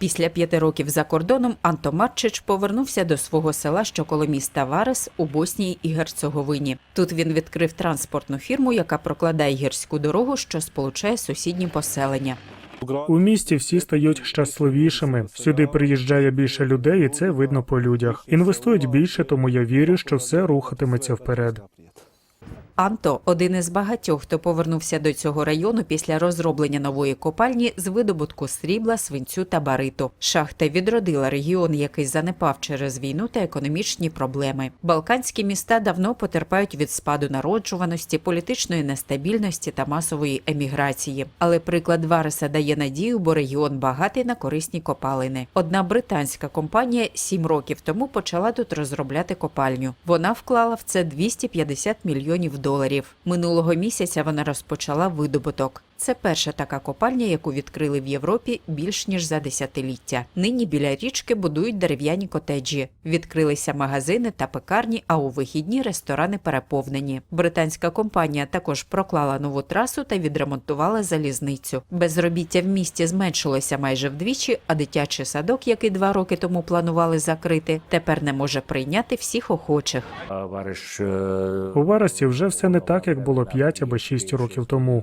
Після п'яти років за кордоном Анто Марчич повернувся до свого села, що коло міста Варес у Боснії і Герцеговині. Тут він відкрив транспортну фірму, яка прокладає гірську дорогу, що сполучає сусідні поселення. У місті всі стають щасливішими. Сюди приїжджає більше людей, і це видно по людях. Інвестують більше, тому я вірю, що все рухатиметься вперед. Анто один із багатьох, хто повернувся до цього району після розроблення нової копальні з видобутку срібла, свинцю та бариту. Шахта відродила регіон, який занепав через війну та економічні проблеми. Балканські міста давно потерпають від спаду народжуваності, політичної нестабільності та масової еміграції. Але приклад Вареса дає надію, бо регіон багатий на корисні копалини. Одна британська компанія сім років тому почала тут розробляти копальню. Вона вклала в це 250 мільйонів доларів. Минулого місяця вона розпочала видобуток. Це перша така копальня, яку відкрили в Європі більш ніж за десятиліття. Нині біля річки будують дерев'яні котеджі. Відкрилися магазини та пекарні, а у вихідні ресторани переповнені. Британська компанія також проклала нову трасу та відремонтувала залізницю. Безробіття в місті зменшилося майже вдвічі, а дитячий садок, який два роки тому планували закрити, тепер не може прийняти всіх охочих. Вариш У Варасі вже все не так, як було 5 або 6 років тому.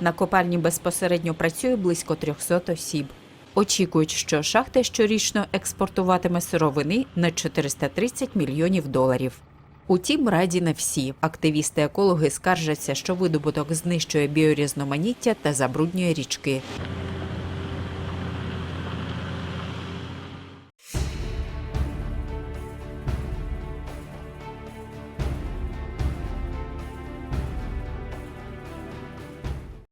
На копальні безпосередньо працює близько 300 осіб. Очікують, що шахта щорічно експортуватиме сировини на 430 мільйонів доларів. Утім, раді не всі. Активісти-екологи скаржаться, що видобуток знищує біорізноманіття та забруднює річки.